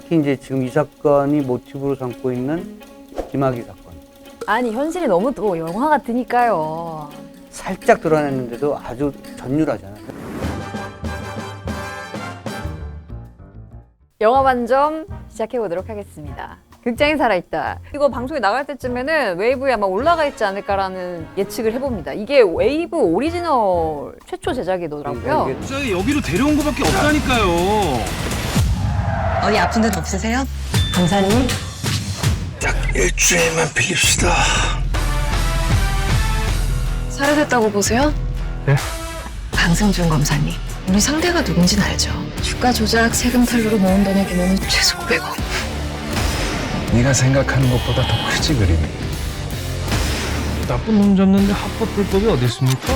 특히 이제 지금 이 사건이 모티브로 삼고 있는 김학의 사건. 아니 현실이 너무 또 영화 같으니까요. 살짝 드러냈는데도 아주 전율하잖아요. 영화 반점 시작해 보도록 하겠습니다. 극장에 살아있다. 이거 방송에 나갈 때쯤에는 웨이브에 아마 올라가 있지 않을까라는 예측을 해봅니다. 이게 웨이브 오리지널 최초 제작이더라고요. 이게 갑자기 여기로 데려온 거밖에 없다니까요. 어디 아픈 데는 없으세요? 강사님 일주일만 빌립시다. 살해됐다고 보세요? 네? 강승준 검사님 우리 상대가 누군지는 알죠? 주가 조작, 세금 탈루로 모은 돈의 규모는 최소 500억 네가 생각하는 것보다 더 크지 그림이. 나쁜 놈 잡는데 합법 불법이 어디 있습니까?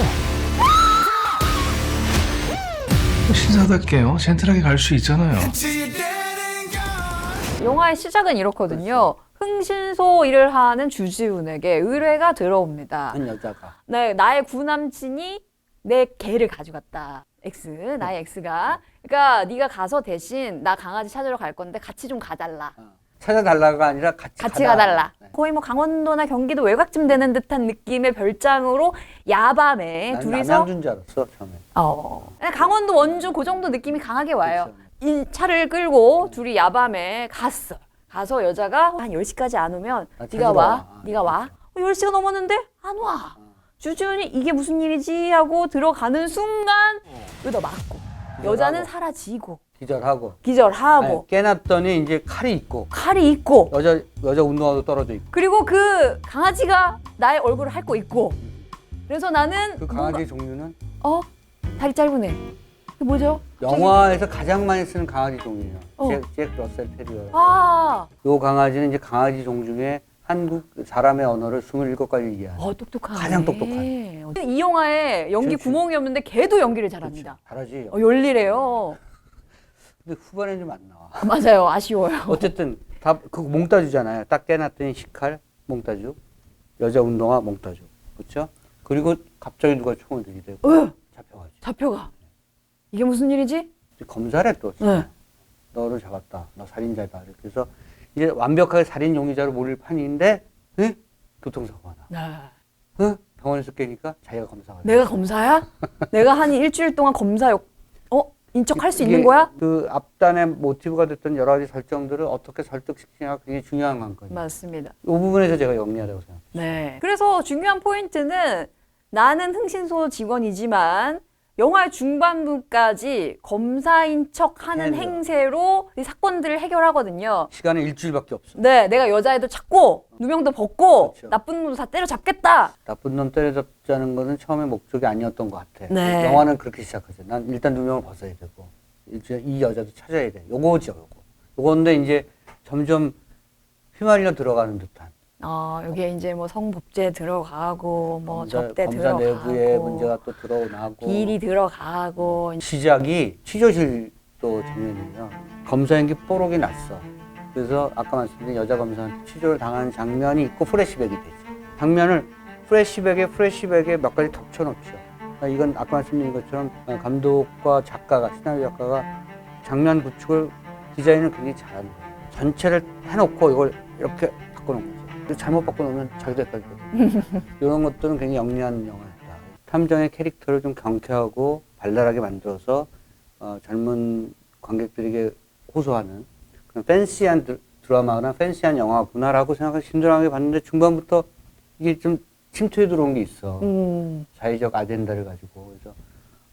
신사답게요. 젠틀하게 갈 수 있잖아요. 영화의 시작은 이렇거든요. 흥신소 일을 하는 주지훈에게 의뢰가 들어옵니다. 한 여자가 네, 나의 구남친이 내 개를 가져갔다. X, 나의 X가. 그러니까 네가 가서 대신 나 강아지 찾으러 갈 건데 같이 좀 가달라. 어. 찾아달라가 아니라 같이, 같이 가다. 가달라. 네. 거의 뭐 강원도나 경기도 외곽쯤 되는 듯한 느낌의 별장으로 야밤에 난 둘이서 남양준 줄 알았어 처음에. 어. 강원도 원주 그 정도 느낌이 강하게 와요. 그렇죠. 이 차를 끌고 둘이 야밤에 갔어. 가서 여자가 한 10시까지 안 오면 아, 네가 와. 와. 네가 와. 어, 10시가 넘었는데 안 와. 주준이 이게 무슨 일이지? 하고 들어가는 순간 얻어 맞고. 여자는 사라지고. 기절하고. 기절하고. 아니, 깨놨더니 이제 칼이 있고. 칼이 있고. 여자 여자 운동화도 떨어져 있고. 그리고 그 강아지가 나의 얼굴을 핥고 있고. 그래서 나는 그 강아지 종류는? 어? 다리 짧은 애 뭐죠? 영화에서 가장 많이 쓰는 강아지 종류예요. 어. 잭, 잭 러셀 테리어. 아, 요 강아지는 이제 강아지 종 중에 한국 사람의 언어를 27가지 이해하는. 어 똑똑하네. 가장 똑똑한. 이 영화에 연기 그렇지. 구멍이 없는데 걔도 연기를 잘합니다. 잘하지. 어, 열일해요. 근데 후반에 좀 안 나와. 아, 맞아요, 아쉬워요. 어쨌든 다 그 몽따주잖아요. 딱 깨놨더니 식칼 몽따주, 여자 운동화 몽따주, 그렇죠? 그리고 갑자기 누가 총을 들이대고 어, 잡혀가지. 잡혀가. 이게 무슨 일이지? 검사래 또. 네. 너를 잡았다. 너 살인자다. 해서 이제 완벽하게 살인 용의자로 몰릴 판인데, 응? 교통사고가 나. 네. 응? 병원에서 깨니까 자기가 검사가 돼. 내가 검사야? 내가 한 일주일 동안 검사 역, 어? 인척할 수 있는 거야? 그 앞단의 모티브가 됐던 여러 가지 설정들을 어떻게 설득시키냐가 굉장히 중요한 관건이에요. 맞습니다. 이 부분에서 제가 영리하다고 생각해요. 네. 그래서 중요한 포인트는 나는 흥신소 직원이지만 영화의 중반부까지 검사인 척 하는 해내요. 행세로 이 사건들을 해결하거든요. 시간은 일주일밖에 없어. 네, 내가 여자애도 찾고 누명도 벗고 그렇죠. 나쁜 놈도 다 때려잡겠다. 나쁜 놈 때려잡자는 것은 처음에 목적이 아니었던 것 같아. 네. 영화는 그렇게 시작하죠. 난 일단 누명을 벗어야 되고, 이제 이 여자도 찾아야 돼. 요거죠, 요거. 요건데 이제 점점 휘말려 들어가는 듯한. 어, 여기에 이제 뭐 성범죄 들어가고 뭐 검사, 접대 검사 들어가고 내부에 문제가 또 들어나고. 비리 들어가고 시작이 취조실도 장면이에요. 검사연기 뽀록이 났어. 그래서 아까 말씀드린 여자 검사한테 취조를 당하는 장면이 있고 프레시백이 되죠. 장면을 프레시백에 프레시백에 몇 가지 덮쳐놓죠. 그러니까 이건 아까 말씀드린 것처럼 감독과 작가가 시나리오 작가가 장면 구축을 디자인을 굉장히 잘하는 거예요. 전체를 해놓고 이걸 이렇게 바꿔놓은 거죠. 그래서 잘못 바꿔놓으면 자기도 헷갈리거든요. 이런 것들은 굉장히 영리한 영화였다. 탐정의 캐릭터를 좀 경쾌하고 발랄하게 만들어서 어, 젊은 관객들에게 호소하는 그런 팬시한 드, 드라마나 팬시한 영화구나라고 생각해서 신선하게 봤는데 중반부터 이게 좀 침투해 들어온 게 있어. 음. 자의적 아젠다를 가지고 그래서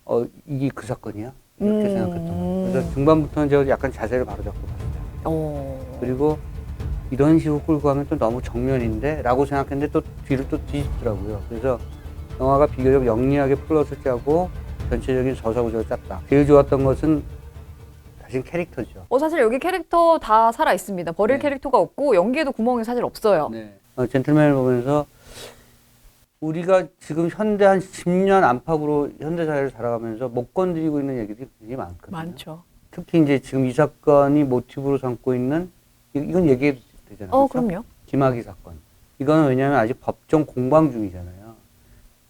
어 이게 그 사건이야 이렇게 음. 생각했던 거예요. 그래서 중반부터는 제가 약간 자세를 바로잡고 봤어요. 어. 그리고 이런 식으로 끌고 가면 또 너무 정면인데 라고 생각했는데 또 뒤를 또 뒤집더라고요. 그래서 영화가 비교적 영리하게 플롯을 짜고 전체적인 저서구조를 짰다. 제일 좋았던 것은 사실 캐릭터죠. 어 사실 여기 캐릭터 다 살아 있습니다. 버릴 네. 캐릭터가 없고 연기에도 구멍이 사실 없어요. 네. 어, 젠틀맨을 보면서 우리가 지금 현대 한 10년 안팎으로 현대 사회를 살아가면서 못 건드리고 있는 얘기들이 굉장히 많거든요. 많죠. 특히 이제 지금 이 사건이 모티브로 삼고 있는 이- 이건 얘기해도 되잖아요. 어 그렇죠? 그럼요. 김학의 사건. 이거는 왜냐하면 아직 법정 공방 중이잖아요.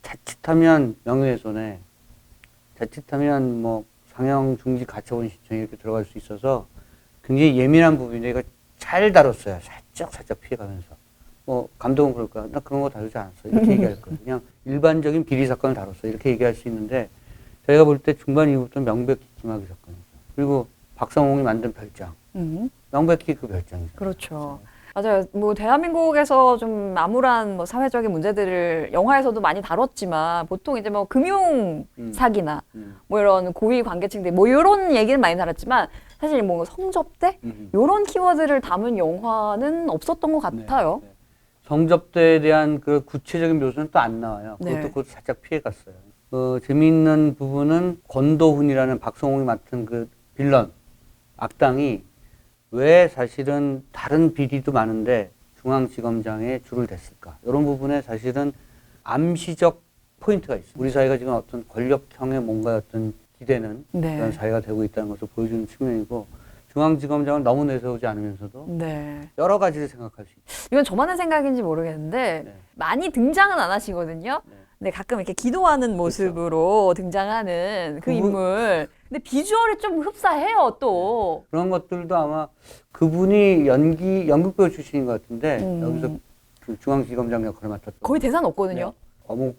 자칫하면 명예훼손에, 자칫하면 뭐 상영 중지 가처분 신청 이렇게 들어갈 수 있어서 굉장히 예민한 부분인데 이거 잘 다뤘어요. 살짝 살짝 피해가면서. 뭐 감독은 그럴 거야. 나 그런 거 다루지 않았어. 이렇게 얘기할 거야. 그냥 일반적인 비리 사건을 다뤘어. 이렇게 얘기할 수 있는데 저희가 볼 때 중반 이후부터 명백히 김학의 사건이죠. 그리고 박성홍이 만든 별장. 음. 명백히 그 별장이죠. 그렇죠. 맞아요. 뭐 대한민국에서 좀 암울한 뭐 사회적인 문제들을 영화에서도 많이 다뤘지만 보통 이제 뭐 금융 음. 사기나 음. 뭐 이런 고위 관계층들 뭐 이런 얘기를 많이 다뤘지만 사실 뭐 성접대 음. 이런 키워드를 담은 영화는 없었던 것 같아요. 네, 네. 성접대에 대한 그 구체적인 묘수는 또 안 나와요. 그것도 네. 그것도 살짝 피해갔어요. 어, 재미있는 부분은 권도훈이라는 박성홍이 맡은 그 빌런 악당이 왜 사실은 다른 비리도 많은데 중앙지검장에 줄을 댔을까? 이런 부분에 사실은 암시적 포인트가 있어요. 우리 사회가 지금 어떤 권력형의 뭔가 어떤 기대는 네. 그런 사회가 되고 있다는 것을 보여주는 측면이고 중앙지검장은 너무 내세우지 않으면서도 네. 여러 가지를 생각할 수 있죠. 이건 저만의 생각인지 모르겠는데 네. 많이 등장은 안 하시거든요. 네. 근데 가끔 이렇게 기도하는 모습으로 등장하는 그 그분- 인물. 근데 비주얼이 좀 흡사해요, 또. 그런 것들도 아마 그분이 연기 연극배우 출신인 것 같은데 음. 여기서 그 중앙지검장 역할을 맡았던 거의 대사는 없거든요. 네. 어묵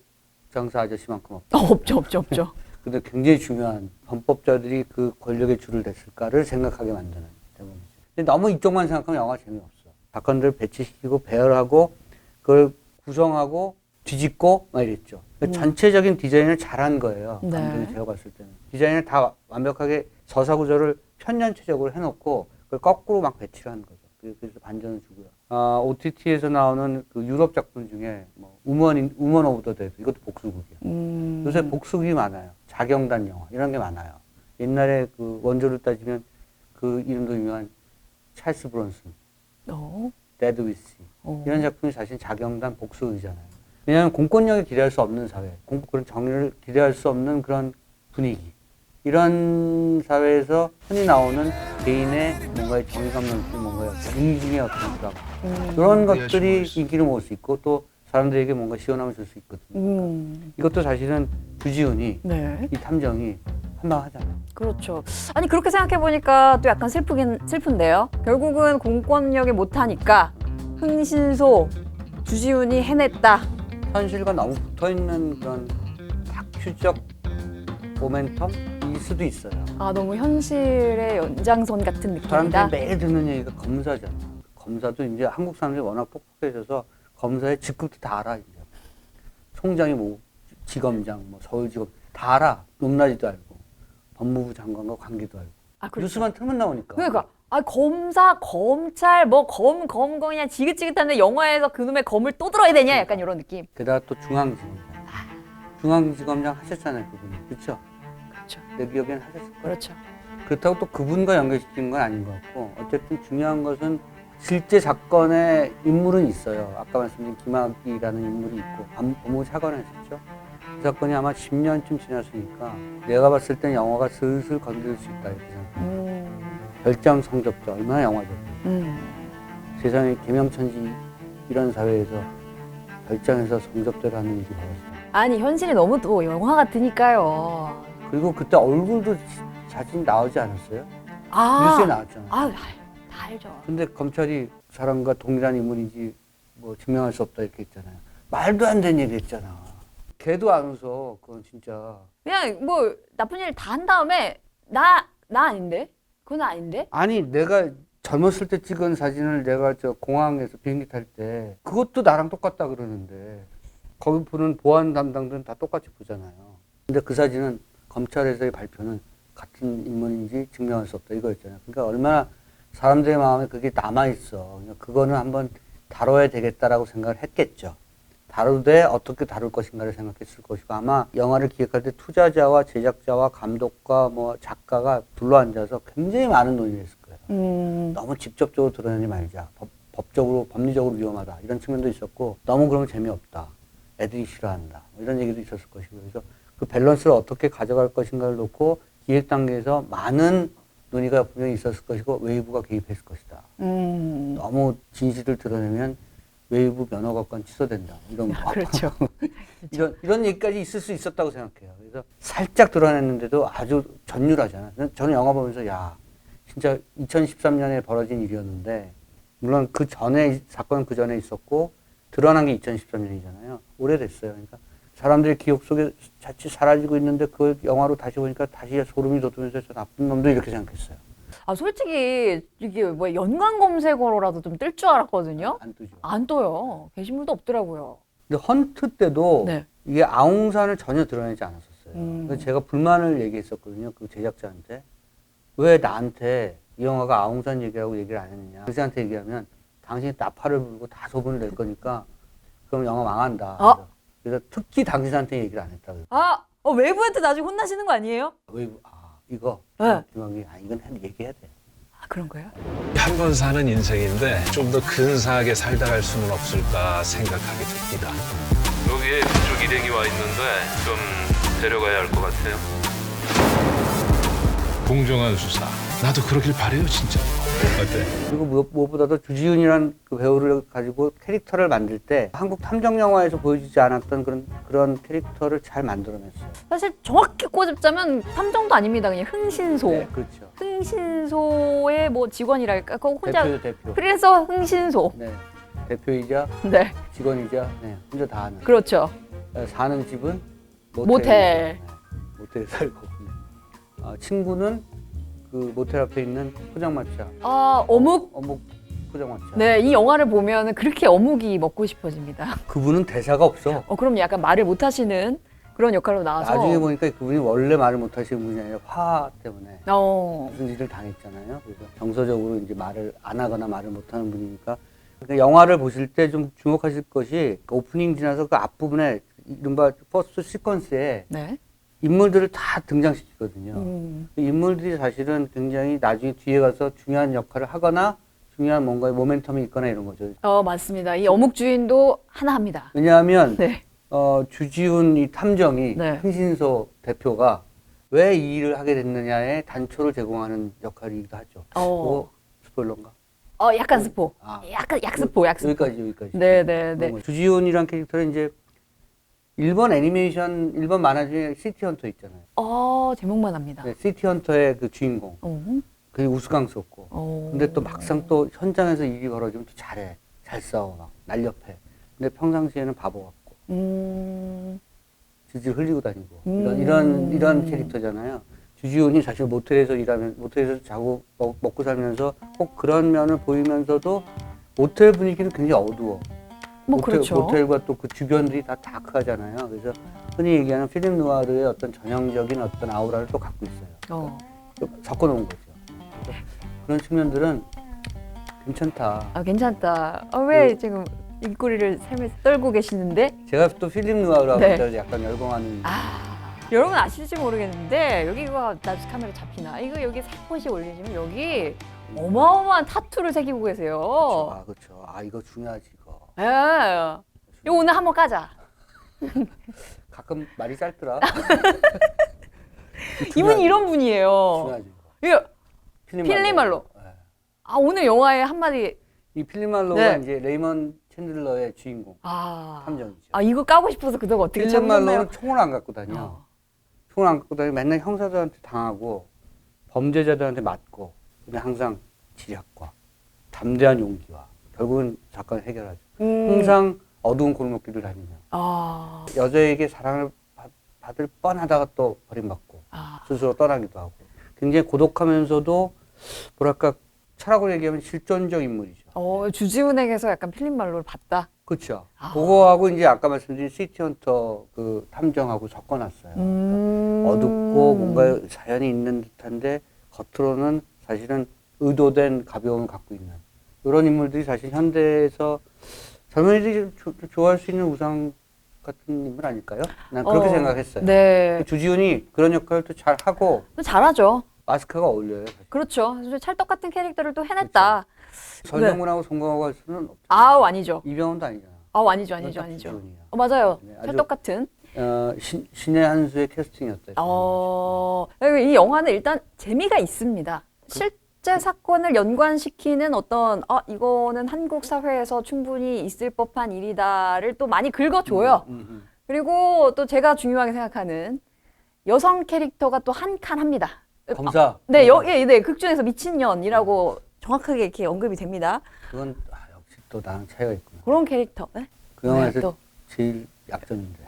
장사 아저씨만큼 없다. 어, 없죠, 없죠, 없죠. 근데 굉장히 중요한 범법자들이 그 권력의 줄을 댔을까를 생각하게 만드는 대목이죠. 근데 너무 이쪽만 생각하면 영화 재미없어. 사건들 배치시키고 배열하고 그걸 구성하고 뒤집고 막 이랬죠. 그러니까 전체적인 디자인을 잘한 거예요. 네. 감독이 제가 봤을 때는. 디자인을 다 완벽하게 서사구조를 편년체적으로 해놓고 그걸 거꾸로 막 배치를 한 거죠. 그래서- 그래서 반전을 주고요. 아, OTT에서 나오는 그 유럽 작품 중에 뭐 우먼 우먼 오브 더 데드 이것도 복수극이야. 음. 요새 복수극이 많아요. 자경단 영화 이런 게 많아요. 옛날에 그 원조를 따지면 그 이름도 유명한 찰스 브론슨, 어? 데드 위시 어. 이런 작품이 사실 자경단 복수극이잖아요. 왜냐하면 공권력에 기대할 수 없는 사회, 공, 그런 정의를 기대할 수 없는 그런 분위기 이런 사회에서 흔히 나오는 개인의 뭔가의 정의감 넘치는 뭔가의 응징의 어떤 드라마 음. 그런 것들이 인기를 모을 수 있고 또 사람들에게 뭔가 시원함을 줄 수 있거든요. 음. 이것도 사실은 주지훈이 네. 이 탐정이 한방 하잖아요. 그렇죠. 아니 그렇게 생각해 보니까 또 약간 슬프긴 슬픈데요. 결국은 공권력이 못하니까 흥신소 주지훈이 해냈다. 현실과 너무 붙어 있는 그런 다큐적 모멘텀일 수도 있어요. 아 너무 현실의 연장선 같은 느낌이다. 사람들이 매일 듣는 얘기가 검사잖아. 검사도 이제 한국 사람들이 워낙 똑똑해져서 검사의 직급도 다 알아 이제. 총장이 뭐 지검장, 뭐 서울지검 다 알아. 높낮이도 알고 법무부 장관과 관계도 알고 아 그렇죠. 뉴스만 틀면 나오니까. 그러니까 아 검사, 검찰, 뭐 검, 검, 검 그냥 지긋지긋한데 영화에서 그놈의 검을 또 들어야 되냐 약간 이런 느낌. 게다가 또 중앙지검장. 중앙지검장 하셨잖아요 그분이. 그렇죠? 그렇죠. 내 기억에는 하셨을 거예요. 그렇죠. 그렇다고 또 그분과 연결시키는 건 아닌 것 같고 어쨌든 중요한 것은 실제 사건의 인물은 있어요. 아까 말씀드린 김학이라는 인물이 있고 법- 법무부 차관을 했었죠. 그 사건이 아마 10년쯤 지났으니까 내가 봤을 땐 영화가 슬슬 건들 수 있다 이렇게 생각해요. 음, 별장 성접자 얼마나 영화적 음. 세상에 개명천지 이런 사회에서 별장에서 성접대를 하는 일이 벌어졌어요. 아니 현실이 너무 또 영화 같으니까요. 그리고 그때 얼굴도 지- 사진 나오지 않았어요? 아, 뉴스에 나왔잖아요. 아, 다, 다 알죠. 근데 검찰이 사람과 동일한 인물인지 뭐 증명할 수 없다 이렇게 했잖아요. 말도 안 되는 얘기 했잖아. 걔도 안 웃어. 그건 진짜. 그냥 뭐 나쁜 일 다 한 다음에 나 나 아닌데? 그건 아닌데? 아니 내가 젊었을 때 찍은 사진을 내가 저 공항에서 비행기 탈 때 그것도 나랑 똑같다 그러는데 거기 보는 보안 담당들은 다 똑같이 보잖아요. 근데 그 사진은 검찰에서의 발표는 같은 인물인지 증명할 수 없다 이거였잖아요. 그러니까 얼마나 사람들의 마음에 그게 남아 있어. 그러니까 그거는 한번 다뤄야 되겠다라고 생각을 했겠죠. 다루되 어떻게 다룰 것인가를 생각했을 것이고 아마 영화를 기획할 때 투자자와 제작자와 감독과 뭐 작가가 둘러앉아서 굉장히 많은 논의를 했을 거예요. 음, 너무 직접적으로 드러내지 말자. 법, 법적으로 법리적으로 위험하다. 이런 측면도 있었고 너무 그러면 재미없다. 애들이 싫어한다. 뭐 이런 얘기도 있었을 것이고 그래서 그 밸런스를 어떻게 가져갈 것인가를 놓고 기획 단계에서 많은 논의가 분명히 있었을 것이고 외부가 개입했을 것이다. 음. 너무 진실을 드러내면 외부 면허가권 취소된다. 이런 거. 그렇죠. 이런 이런 얘기까지 있을 수 있었다고 생각해요. 그래서 살짝 드러냈는데도 아주 전율하잖아. 저는 영화 보면서 야 진짜 2013년에 벌어진 일이었는데 물론 그 전에 사건은 그 전에 있었고 드러난 게 2013년이잖아요. 오래됐어요. 그러니까 사람들의 기억 속에 자칫 사라지고 있는데 그 영화로 다시 보니까 다시 소름이 돋으면서 저 나쁜 놈도 이렇게 생각했어요. 아 솔직히 이게 뭐 연관 검색어로라도 좀 뜰 줄 알았거든요. 안 뜨죠. 안 떠요. 게시물도 없더라고요. 근데 헌트 때도 네. 이게 아웅산을 전혀 드러내지 않았었어요. 음. 그래서 제가 불만을 얘기했었거든요. 그 제작자한테 왜 나한테 이 영화가 아웅산 얘기하고 얘기를 안 했느냐. 그한테 얘기하면 당신이 나팔을 불고 다 소문을 낼 거니까 그럼 영화 망한다. 어? 그래서, 특히 당신한테 얘기를 안 했다. 아 어, 외부한테 나중에 혼나시는 거 아니에요? 왜 아, 이거 네. 김학이 아 이건 해- 얘기해야 돼. 아 그런 거예요? 한 번 사는 인생인데 좀 더 근사하게 살다 갈 수는 없을까 생각하게 됩니다. 여기에 부족 일행이 와 있는데 좀 데려가야 할 것 같아요. 공정한 수사. 나도 그러길 바래요, 진짜. 어때? 그리고 무엇- 무엇보다도 주지훈이라는 그 배우를 가지고 캐릭터를 만들 때 한국 탐정 영화에서 보여주지 않았던 그런 그런 캐릭터를 잘 만들어냈어요. 사실 정확히 꼬집자면 탐정도 아닙니다. 그냥 흥신소. 네, 그렇죠. 흥신소의 뭐 직원이랄까? 그 혼자 대표 대표. 프리랜서 흥신소. 네. 대표이자 네, 직원이자 네, 혼자 다 하는. 그렇죠. 어, 사는 집은 모텔. 모텔. 네, 모텔에 살고. 네. 어, 친구는 그 모텔 앞에 있는 포장마차. 아 어묵. 어묵 포장마차. 네, 이 영화를 보면 그렇게 어묵이 먹고 싶어집니다. 그분은 대사가 없어. 어, 그럼 약간 말을 못 하시는 그런 역할로 나와서. 나중에 보니까 그분이 원래 말을 못 하시는 분이 아니라 화 때문에 어, 무슨 일을 당했잖아요. 그래서 정서적으로 이제 말을 안 하거나 말을 못 하는 분이니까. 그러니까 영화를 보실 때 좀 주목하실 것이 그 오프닝 지나서 그 앞부분에 이른바 퍼스트 시퀀스에 네. 인물들을 다 등장시키거든요. 음, 그 인물들이 사실은 굉장히 나중에 뒤에 가서 중요한 역할을 하거나 중요한 뭔가 모멘텀이 있거나 이런 거죠. 어 맞습니다. 이 어묵 주인도 하나 합니다. 왜냐하면 네. 어, 주지훈 이 탐정이 네. 흥신소 대표가 왜 이 일을 하게 됐느냐에 단초를 제공하는 역할이기도 하죠. 어, 뭐 스포일러인가? 어 약간 스포. 아. 약간 약스포, 약스포. 여기까지 여기까지. 네, 네, 네. 뭐 주지훈이란 캐릭터는 이제 일본 애니메이션 일본 만화 중에 시티 헌터 있잖아요. 어 제목만 합니다. 네, 시티 헌터의 그 주인공. 어, 그게 우스꽝스럽고. 어. 근데 또 막상 또 현장에서 일이 벌어지면 또 잘해. 잘 싸워 막 날렵해. 근데 평상시에는 바보 같고 음, 질질 흘리고 다니고 음. 이런 이런 이런 캐릭터잖아요. 주지훈이 사실 모텔에서 일하면 모텔에서 자고 먹, 먹고 살면서 꼭 그런 면을 보이면서도 모텔 분위기는 굉장히 어두워. 뭐 모텔, 그렇죠. 모텔과 또 그 주변들이 다 다크하잖아요. 그래서 흔히 얘기하는 필름 누아르의 어떤 전형적인 어떤 아우라를 또 갖고 있어요. 어. 또 섞어 놓은 거죠. 그런 측면들은 괜찮다. 아 괜찮다. 아, 왜 그- 지금 입꼬리를 살면서 떨고 계시는데? 제가 또 필름 누아르하고 네. 네. 약간 열광하는 아 여러분 아실지 모르겠는데 여기가 나중에 카메라 잡히나? 이거 여기 살포시 올리시면 여기 어마어마한 타투를 새기고 계세요. 아 그렇죠. 아 이거 중요하지. 예. 이거 오늘 한번 까자. 가끔 말이 짧더라. 이분 이런 분이에요. 중요하지. 필름 필리말로. 네. 아 오늘 영화에 한마디 이 필리말로가 네. 이제 레이먼 챈들러의 주인공 아, 탐정이죠. 아 이거 까고 싶어서 그동안 어떻게 참았나요? 필리말로는 총을 안 갖고 다녀. 어. 총을 안 갖고 다니고 맨날 형사들한테 당하고 범죄자들한테 맞고 근데 항상 지략과 담대한 용기와 결국은 사건을 해결하죠. 음. 항상 어두운 골목길을 다니며 아, 여자에게 사랑을 받- 받을 뻔하다가 또 버림받고 아, 스스로 떠나기도 하고 굉장히 고독하면서도 뭐랄까 철학으로 얘기하면 실존적 인물이죠. 어 주지훈에게서 약간 필름 말로를 봤다. 그렇죠. 아. 그거하고 이제 아까 말씀드린 시티헌터 그 탐정하고 섞어놨어요. 음. 어둡고 뭔가 자연이 있는 듯한데 겉으로는 사실은 의도된 가벼움을 갖고 있는 이런 인물들이 사실 현대에서 젊은이들이 조- 좋아할 수 있는 우상 같은 인물 아닐까요? 난 그렇게 어, 생각했어요. 네, 주지훈이 그런 역할을 또잘 하고 잘하죠. 마스크가 어울려요. 사실. 그렇죠. 사실 찰떡 같은 캐릭터를 또 해냈다. 설명문하고 송강호가 할 수는 없죠. 아우 아니죠. 이병헌도 아니잖아. 아우 아니죠, 아니죠, 딱 아니죠. 주지훈이야. 어, 맞아요. 네, 아주- 찰떡 같은. 어, 신, 신의 한 수의 캐스팅이었다. 어, 이 영화는 일단 재미가 있습니다. 실 제 사건을 연관시키는 어떤 아 이거는 한국 사회에서 충분히 있을 법한 일이다를 또 많이 긁어줘요. 음, 음. 그리고 또 제가 중요하게 생각하는 여성 캐릭터가 또 한 칸 합니다. 검사. 네, 여, 예, 네, 극 중에서 미친년이라고 정확하게 이렇게 언급이 됩니다. 그건 아, 역시 또 나랑 차이가 있구나. 그런 캐릭터. 네? 그 영화에서 네, 또. 제일 약점인데.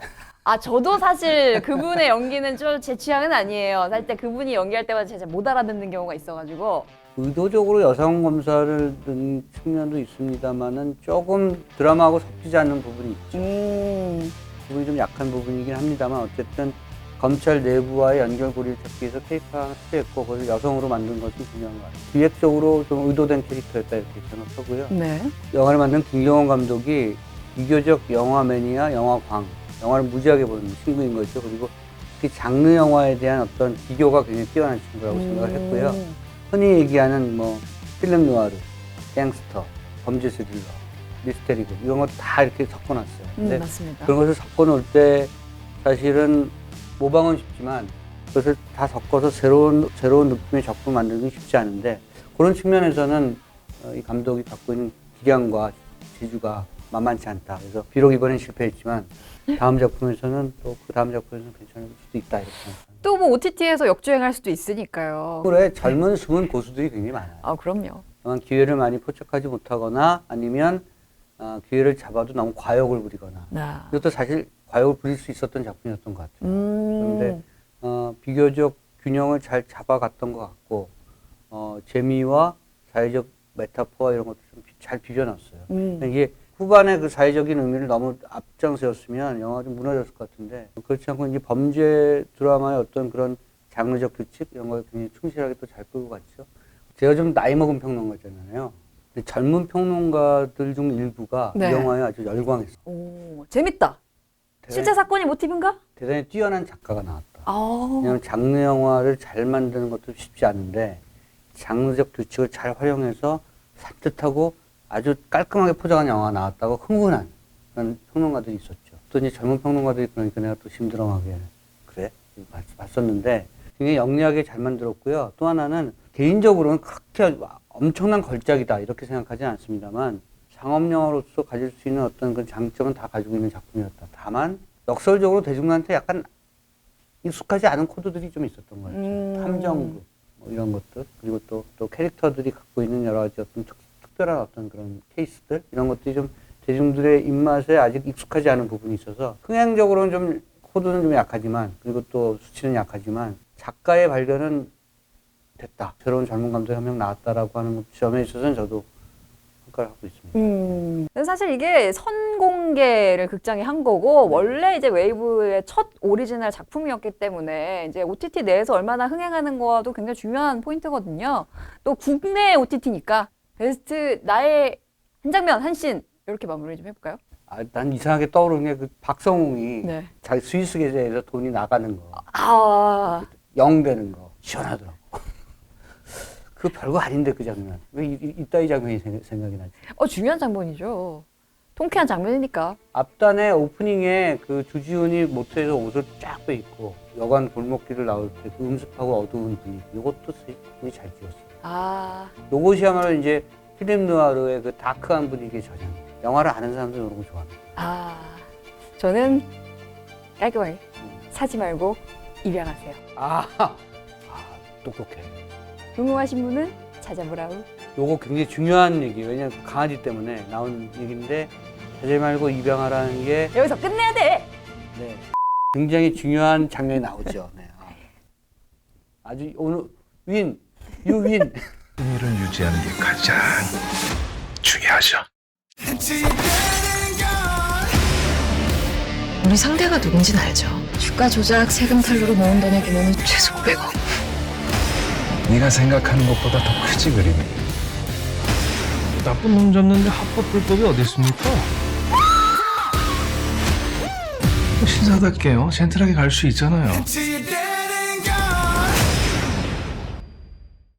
아, 저도 사실 그분의 연기는 좀 제 취향은 아니에요. 살짝 그분이 연기할 때마다 제가 못 알아듣는 경우가 있어가지고. 의도적으로 여성 검사를 넣은 측면도 있습니다만은 조금 드라마하고 섞이지 않는 부분이 있죠. 음. 부분이 좀 약한 부분이긴 합니다만 어쨌든 검찰 내부와의 연결고리를 찾기 위해서 하나 투자했고 그걸 여성으로 만든 것이 중요한 것 같아요. 기획적으로 좀 의도된 캐릭터였다 이렇게 생각하고요. 네. 영화를 만든 김경원 감독이 비교적 영화 매니아, 영화광, 영화를 무지하게 보는 친구인 거죠. 그리고 특히 장르 영화에 대한 어떤 비교가 굉장히 뛰어난 친구라고 생각을 했고요. 음. 흔히 얘기하는 뭐 필름 누아르, 갱스터, 범죄 스릴러, 미스테리북 이런 거 다 이렇게 섞어놨어요. 음, 근데 맞습니다. 그런 것을 섞어놓을 때 사실은 모방은 쉽지만 그것을 다 섞어서 새로운 새로운 느낌의 작품 만들기 쉽지 않은데 그런 측면에서는 어, 이 감독이 갖고 있는 기량과 지주가 만만치 않다. 그래서 비록 이번엔 실패했지만 다음 작품에서는 또 그 다음 작품에서는 괜찮을 수도 있다 이렇게 생각합니다. 또 뭐 OTT에서 역주행할 수도 있으니까요. 그래 젊은 숨은 고수들이 굉장히 많아요. 아, 그럼요. 다만 기회를 많이 포착하지 못하거나 아니면 어, 기회를 잡아도 너무 과욕을 부리거나 나. 이것도 사실 과욕을 부릴 수 있었던 작품이었던 것 같아요. 음. 그런데 어, 비교적 균형을 잘 잡아갔던 것 같고 어, 재미와 사회적 메타포와 이런 것도 좀 잘 비벼놨어요. 음. 이게 후반에 그 사회적인 의미를 너무 앞장세웠으면 영화가 좀 무너졌을 것 같은데 그렇지 않고 이제 범죄 드라마의 어떤 그런 장르적 규칙 이런 걸 굉장히 충실하게 또 잘 끌고 갔죠. 제가 좀 나이 먹은 평론가잖아요. 근데 젊은 평론가들 중 일부가 네. 이 영화에 아주 열광했어. 오, 재밌다. 대단히, 실제 사건이 모티브인가? 대단히 뛰어난 작가가 나왔다. 아. 왜냐하면 장르 영화를 잘 만드는 것도 쉽지 않은데 장르적 규칙을 잘 활용해서 산뜻하고 아주 깔끔하게 포장한 영화가 나왔다고 흥분한 그런 평론가들이 있었죠. 또 이제 젊은 평론가들이 그러니까 내가 또 심드렁하게 그래 봤, 봤었는데 굉장히 영리하게 잘 만들었고요. 또 하나는 개인적으로는 그렇게 엄청난 걸작이다 이렇게 생각하지 않습니다만 상업 영화로서 가질 수 있는 어떤 그 장점은 다 가지고 있는 작품이었다. 다만 역설적으로 대중들한테 약간 익숙하지 않은 코드들이 좀 있었던 거죠. 음. 탐정극 뭐 이런 것들 그리고 또, 또 캐릭터들이 갖고 있는 여러 가지 어떤 특, 특별한 어떤 그런 케이스들 이런 것들이 좀 대중들의 입맛에 아직 익숙하지 않은 부분이 있어서 흥행적으로는 좀 코드는 좀 약하지만 그리고 또 수치는 약하지만 작가의 발견은 됐다. 새로운 젊은 감독이 한 명 나왔다라고 하는 점에 있어서는 저도 평가를 하고 있습니다. 음. 사실 이게 선공개를 극장에 한 거고 원래 이제 웨이브의 첫 오리지널 작품이었기 때문에 이제 OTT 내에서 얼마나 흥행하는 거도 굉장히 중요한 포인트거든요. 또 국내 OTT니까 베스트 나의 한 장면 한 씬 이렇게 마무리 좀 해볼까요? 아, 난 이상하게 떠오르는 게 그 박성웅이 네. 자기 스위스 계좌에서 돈이 나가는 거, 아, 영 되는 거 시원하더라고. 그 별거 아닌데 그 장면. 왜 이, 이, 이따위 장면이 생, 생각이 나지? 어 중요한 장면이죠. 통쾌한 장면이니까. 앞단에 오프닝에 그 주지훈이 모텔에서 옷을 쫙 빼입고 여관 골목길을 나올 때 그 음습하고 어두운 분위기. 이것도 굉장히 잘 찍었어요. 아, 요것이야말로 이제 필름 누아르의 그 다크한 분위기의 전형. 영화를 아는 사람들 이런 거 좋아합니다. 아, 저는 깔끔하게 사지 말고 입양하세요. 아, 아 똑똑해. 궁금하신 분은 찾아보라우. 요거 굉장히 중요한 얘기예요. 왜냐면 강아지 때문에 나온 얘기인데 하지 말고 입양하라는 게 여기서 끝내야 돼. 네, 굉장히 중요한 장면이 나오죠. 네. 아. 아주 오늘 윈, 유윈. 흥미를 유지하는 게 가장 중요하죠. 우리 상대가 누군지는 알죠. 주가 조작, 세금 탈루로 모은 돈의 규모는 최소 500억. 네가 생각하는 것보다 더 크지 그림이. 나쁜 놈 잡는데 합법 불법이 어디 있습니까? 신사답게요. 젠틀하게 갈 수 있잖아요.